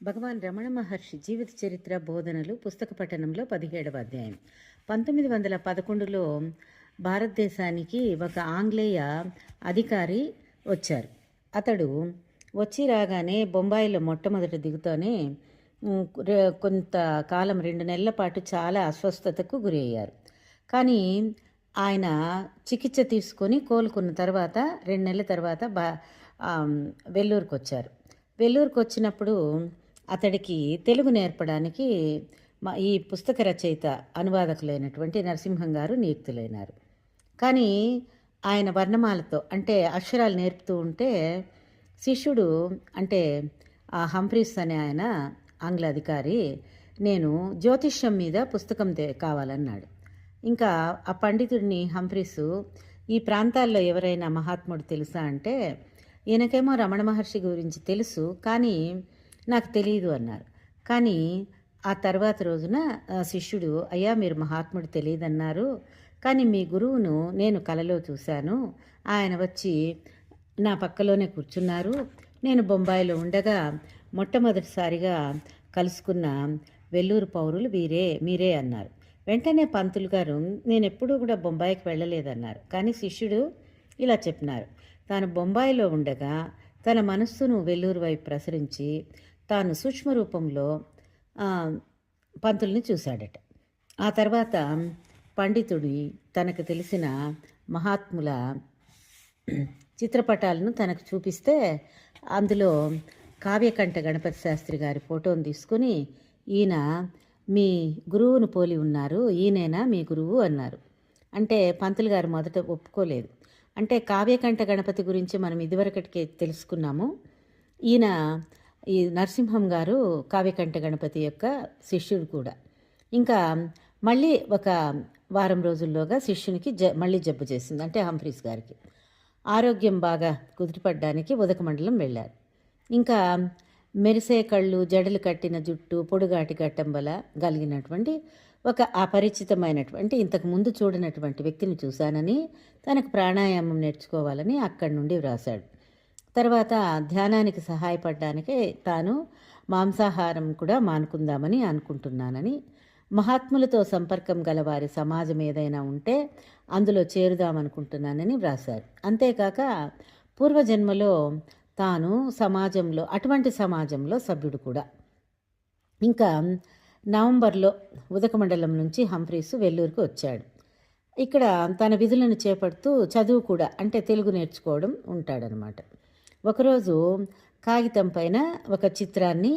భగవాన్ రమణ మహర్షి జీవిత చరిత్ర బోధనలు పుస్తక పఠనంలో పదిహేడవ అధ్యాయం. పంతొమ్మిది వందల పదకొండులో భారతదేశానికి ఒక ఆంగ్లేయ అధికారి వచ్చారు. అతడు వచ్చి రాగానే బొంబాయిలో మొట్టమొదట దిగుతూనే కొంతకాలం రెండు నెలల పాటు చాలా అస్వస్థతకు గురి అయ్యారు కానీ ఆయన చికిత్స తీసుకొని కోలుకున్న తర్వాత రెండు నెలల తర్వాత బా వెల్లూరుకు వచ్చారు వెల్లూరుకు వచ్చినప్పుడు అతడికి తెలుగు నేర్పడానికి మా ఈ పుస్తక రచయిత అనువాదకులైనటువంటి నరసింహం గారు నియుక్తులైనారు. కానీ ఆయన వర్ణమాలతో అంటే అక్షరాలు నేర్పుతూ ఉంటే శిష్యుడు అంటే ఆ హంఫ్రీస్ అనే ఆయన ఆంగ్ల అధికారి నేను జ్యోతిష్యం మీద పుస్తకం కావాలన్నాడు. ఇంకా ఆ పండితుడిని హంఫ్రీసు ఈ ప్రాంతాల్లో ఎవరైనా మహాత్ముడు తెలుసా అంటే ఈయనకేమో రమణ మహర్షి గురించి తెలుసు కానీ నాకు తెలియదు అన్నారు. కానీ ఆ తర్వాత రోజున శిష్యుడు అయ్యా మీరు మహాత్ముడు తెలియదన్నారు కానీ మీ గురువును నేను కలలో చూశాను. ఆయన వచ్చి నా పక్కలోనే కూర్చున్నారు. నేను బొంబాయిలో ఉండగా మొట్టమొదటిసారిగా కలుసుకున్న వెల్లూరు పౌరులు వీరే మీరే అన్నారు. వెంటనే పంతులు గారు నేను ఎప్పుడూ కూడా బొంబాయికి వెళ్ళలేదన్నారు. కానీ శిష్యుడు ఇలా చెప్పినారు. తాను బొంబాయిలో ఉండగా తన మనస్సును వెల్లూరు వైపు ప్రసరించి తాను సూక్ష్మ రూపంలో పంతుల్ని చూశాడట. ఆ తర్వాత పండితుడి తనకు తెలిసిన మహాత్ముల చిత్రపటాలను తనకు చూపిస్తే అందులో కావ్యకంఠ గణపతి శాస్త్రి గారి ఫోటోను తీసుకుని ఈయన మీ గురువును పోలి ఉన్నారు ఈయనైనా మీ గురువు అన్నారు. అంటే పంతులు గారు మొదట ఒప్పుకోలేదు. అంటే కావ్యకంఠ గణపతి గురించి మనం ఇదివరకటికే తెలుసుకున్నాము. ఈయన ఈ నరసింహం గారు కావ్యకంఠ గణపతి యొక్క శిష్యుడు కూడా. ఇంకా మళ్ళీ ఒక వారం రోజుల్లోగా శిష్యునికి జ మళ్ళీ జబ్బు చేసింది అంటే హంఫ్రీస్ గారికి. ఆరోగ్యం బాగా కుదిరిపడ్డానికి ఉదకమండలం వెళ్ళారు. ఇంకా మెరిసే కళ్ళు జడలు కట్టిన జుట్టు పొడుగాటి గట్టంబల కలిగినటువంటి ఒక అపరిచితమైనటువంటి ఇంతకు ముందు చూడనటువంటి వ్యక్తిని చూశానని తనకు ప్రాణాయామం నేర్చుకోవాలని అక్కడి నుండి వ్రాశాడు. తర్వాత ధ్యానానికి సహాయపడడానికే తాను మాంసాహారం కూడా మానుకుందామని అనుకుంటున్నానని మహాత్ములతో సంపర్కం గల వారి సమాజం ఏదైనా ఉంటే అందులో చేరుదామనుకుంటున్నానని వ్రాశారు. అంతేకాక పూర్వజన్మలో తాను సమాజంలో అటువంటి సమాజంలో సభ్యుడు కూడా. ఇంకా నవంబర్లో ఉదకమండలం నుంచి హంఫ్రీస్ వెల్లూరుకు వచ్చాడు. ఇక్కడ తన విధులను చేపడుతూ చదువు కూడా అంటే తెలుగు నేర్చుకోవడం ఉంటాడనమాట. ఒకరోజు కాగితం పైన ఒక చిత్రాన్ని